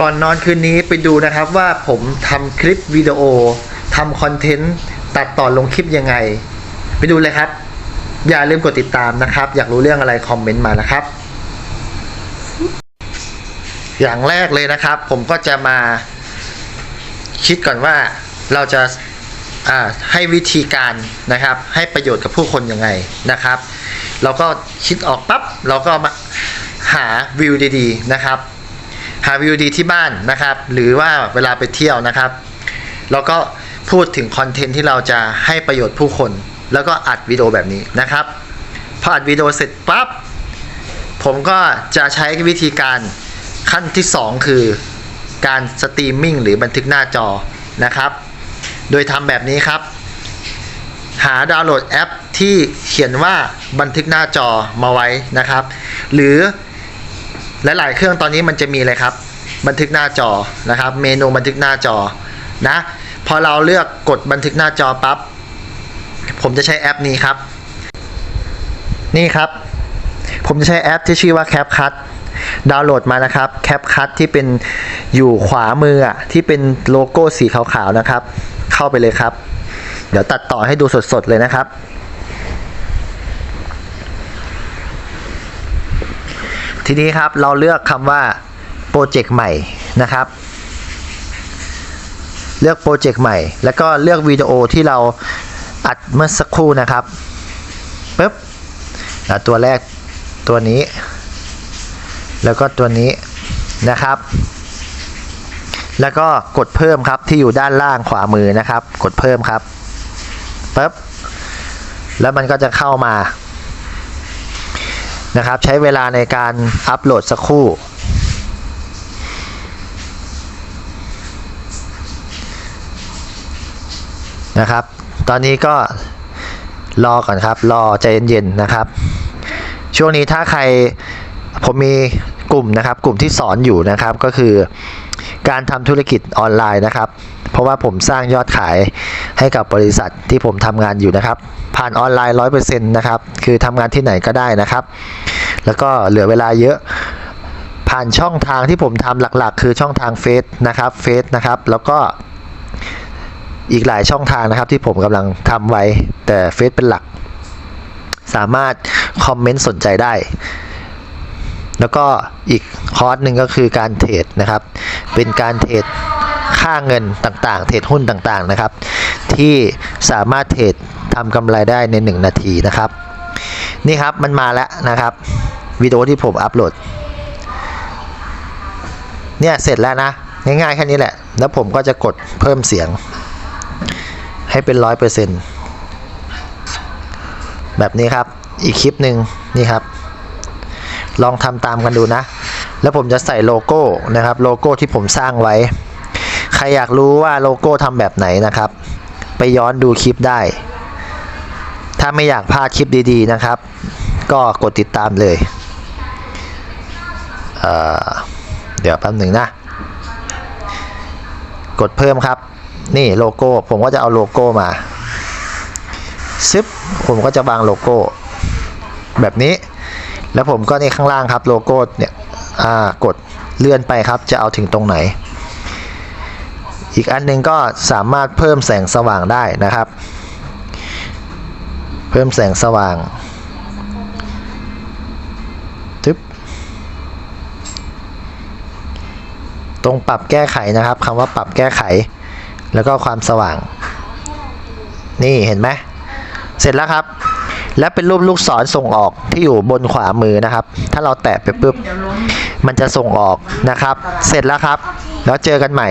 ก่อนนอนคืนนี้ไปดูนะครับว่าผมทำคลิปวิดีโอทำคอนเทนต์ตัดต่อลงคลิปยังไง ไปดูเลยครับ อย่าลืมกดติดตามนะครับ อยากรู้เรื่องอะไรคอมเมนต์มานะครับ อย่างแรกเลยนะครับ ผมก็จะมาคิดก่อนว่าเราจะให้วิธีการนะครับ ให้ประโยชน์กับผู้คนยังไงนะครับ เราก็คิดออกปั๊บเราก็มาหาวิวดี ๆ นะครับ หาวิวดีที่บ้านนะครับ หรือว่าเวลาไปเที่ยวนะครับเราก็พูดถึงคอนเทนต์ที่เราจะให้ประโยชน์ผู้คน แล้วก็อัดวิดีโอแบบนี้นะครับ พออัดวิดีโอเสร็จปั๊บผมก็จะใช้วิธีการขั้นที่ 2 คือการสตรีมมิ่งหรือบันทึกหน้าจอนะครับ โดยทำแบบนี้ครับ หาดาวน์โหลดแอปที่เขียนว่าบันทึกหน้าจอมาไว้นะครับ หรือ หลาย ๆ เครื่องตอนนี้มันจะมีเลยครับ บันทึกหน้าจอนะครับ เมนูบันทึกหน้าจอนะพอเราเลือกกดบันทึกหน้าจอปั๊บผมจะใช้แอปนี้ครับ นี่ครับ ผมจะใช้แอปที่ชื่อว่า CapCut ดาวน์โหลดมานะครับ CapCut ที่เป็นอยู่ขวามืออะที่เป็นโลโก้สีขาวๆนะครับ เข้าไปเลยครับ เดี๋ยวตัดต่อให้ดูสดๆเลยนะครับ ทีนี้ครับเราเลือกคำว่าโปรเจกต์ใหม่นะครับ เลือกโปรเจกต์ใหม่ แล้วก็เลือกวิดีโอที่เราอัดเมื่อสักครู่นะครับปึ๊บตัวแรกตัวนี้ แล้วก็ตัวนี้นะครับ แล้วก็กดเพิ่มครับที่อยู่ด้านล่างขวามือนะครับ กดเพิ่มครับปึ๊บแล้วมันก็จะเข้ามา นะครับ ใช้เวลาในการอัปโหลดสักครู่ นะครับ ตอนนี้ก็รอก่อนครับ รอใจเย็นๆนะครับ ช่วงนี้ถ้าใครผมมีกลุ่มนะครับ กลุ่มที่สอนอยู่นะครับก็คือการทำธุรกิจออนไลน์นะครับ ราะว่าผมสร้างยอดขายให้กับบริษัทที่ผมทำงานอยู่นะครับ ผ่านออนไลน์ 100%นะครับ คือทำงานที่ไหนก็ได้นะครับ แล้วก็เหลือเวลาเยอะ ผ่านช่องทางที่ผมทำหลักๆ คือช่องทางเฟซนะครับเฟซนะครับ แล้วก็อีกหลายช่องทางนะครับที่ผมกำลังทำไว้แต่เฟซเป็นหลัก สามารถคอมเมนต์สนใจได้ แล้วก็อีกคอร์สหนึ่งก็คือการเทรดนะครับ เป็นการเทรด ค่าเงินต่างๆ เทรดหุ้นต่างๆนะครับ ที่สามารถเทรดทำกำไรได้ใน 1 นาทีนะครับ นี่ครับมันมาแล้วนะครับวิดีโอที่ผมอัปโหลด เนี่ยเสร็จแล้วนะ ง่ายๆแค่นี้แหละ แล้วผมก็จะกดเพิ่มเสียง ให้เป็นร้อยเปอร์เซ็นต์แบบนี้ครับ อีกคลิปหนึ่งนี่ครับ ลองทำตามกันดูนะ แล้วผมจะใส่โลโก้นะครับ โลโก้ที่ผมสร้างไว้ ใครอยากรู้ว่าโลโก้ทำแบบไหนนะครับ ไปย้อนดูคลิปได้ ถ้าไม่อยากพลาดคลิปดีๆนะครับ ก็กดติดตามเลยเเดี๋ยวแป๊บหนึ่งนะ กดเพิ่มครับ นี่โลโก้ ผมก็จะเอาโลโก้มาซึบผมก็จะวางโลโก้ แบบนี้ แล้วผมก็นี่ข้างล่างครับโลโก้เนี่ยกดเลื่อนไปครับจะเอาถึงตรงไหน อีกอันหนึงก็สามารถเพิ่มแสงสว่างได้นะครับ เพิ่มแสงสว่างทึบตรงปรับแก้ไขนะครับคำว่าปรับแก้ไข แล้วก็ความสว่าง นี่เห็นไหมเสร็จแล้วครับ และเป็นรูปลูกศรส่งออกที่อยู่บนขวามือนะครับ ถ้าเราแตะไปปุ๊บมันจะส่งออกนะครับ เสร็จแล้วครับ แล้วเจอกันใหม่